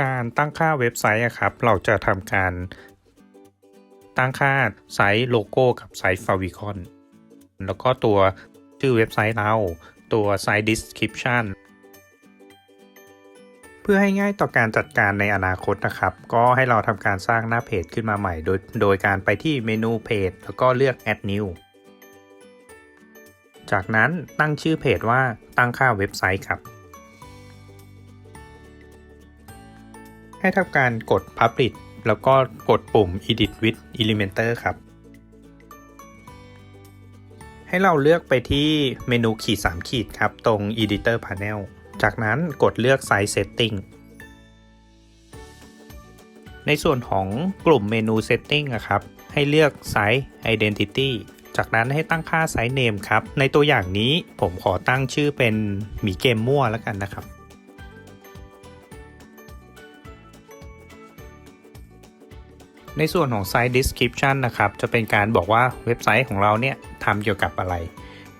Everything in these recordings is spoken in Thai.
การตั้งค่าเว็บไซต์อะครับ เราจะทำการตั้งค่าไซต์โลโก้กับไซต์ฟาวิคอน แล้วก็ตัวชื่อเว็บไซต์เรา ตัวไซต์ description เพื่อให้ง่ายต่อการจัดการในอนาคตนะครับ ก็ให้เราทำการสร้างหน้าเพจขึ้นมาใหม่ โดยโดยการไปที่เมนูเพจแล้วก็เลือก add new จากนั้นตั้งชื่อเพจว่าตั้งค่าเว็บไซต์ครับ ให้ทำการกด Publish แล้วก็กดปุ่ม Edit with Elementor ครับ ให้เราเลือกไปที่เมนูขีด 3 ขีดครับ ตรง Editor Panel จากนั้นกดเลือก Size Setting ในส่วนของกลุ่มเมนู Setting อะครับ ให้เลือก Size Identity จากนั้นให้ตั้งค่า Size Name ครับ ในตัวอย่างนี้ผมขอตั้งชื่อเป็นหมีเกมมั่วแล้วกันนะครับ ในส่วนของ Site Description นะครับ จะเป็นการบอกว่าเว็บไซต์ของเราเนี่ยทำเกี่ยวกับอะไร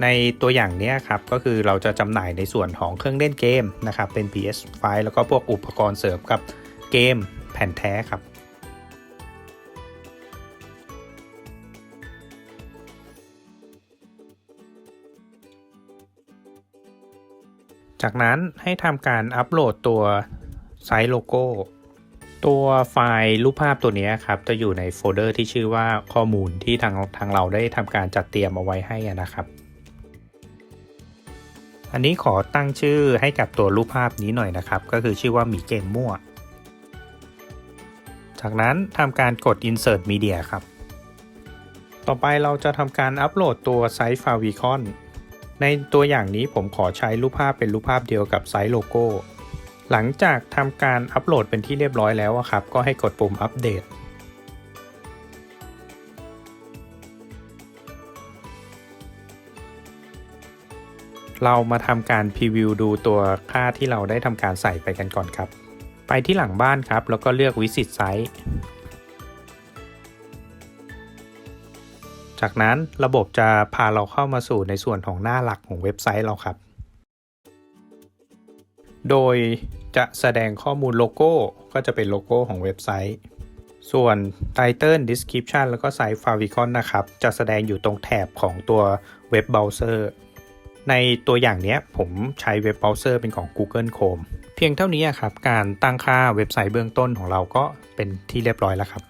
ในตัวอย่างนี้ครับ ก็คือเราจะจำหน่ายในส่วนของเครื่องเล่นเกมนะครับ เป็น PS5 แล้วก็พวกอุปกรณ์เสริมกับเกมแผ่นแท้ครับจากนั้นให้ทำการอัปโหลดตัวไซต์โลโก้ ตัวไฟล์รูปภาพตัวนี้ครับจะอยู่ในโฟลเดอร์ที่ชื่อว่าข้อมูลที่ทางทางเราได้ทำการจัดเตรียมเอาไว้ให้นะครับ อันนี้ขอตั้งชื่อให้กับตัวรูปภาพนี้หน่อยนะครับ ก็คือชื่อว่าหมีเกมมั่ว จากนั้นทำการกด insert media ครับ ต่อไปเราจะทำการอัปโหลดตัวไซต์ favicon ในตัวอย่างนี้ผมขอใช้รูปภาพเป็นรูปภาพเดียวกับไซต์โลโก้ หลังจากทำการอัปโหลดเป็นที่เรียบร้อยแล้วครับ ก็ให้กดปุ่มอัปเดต เรามาทำการพรีวิวดูตัวค่าที่เราได้ทำการใส่ไปกันก่อนครับ ไปที่หลังบ้านครับ แล้วก็เลือก Visit Site จากนั้นระบบจะพาเราเข้ามาสู่ในส่วนของหน้าหลักของเว็บไซต์เราครับ โดย จะแสดงข้อมูลโลโก้ก็จะเป็นโลโก้ของเว็บไซต์ ส่วน Title Description แล้วก็ Site Favicon นะครับ จะแสดงอยู่ตรงแถบของตัวเว็บเบราว์เซอร์ ในตัวอย่างนี้ผมใช้เว็บเบราว์เซอร์เป็นของ Google Chrome เพียงเท่านี้ครับ การตั้งค่าเว็บไซต์เบื้องต้นของเราก็เป็นที่เรียบร้อยแล้วครับ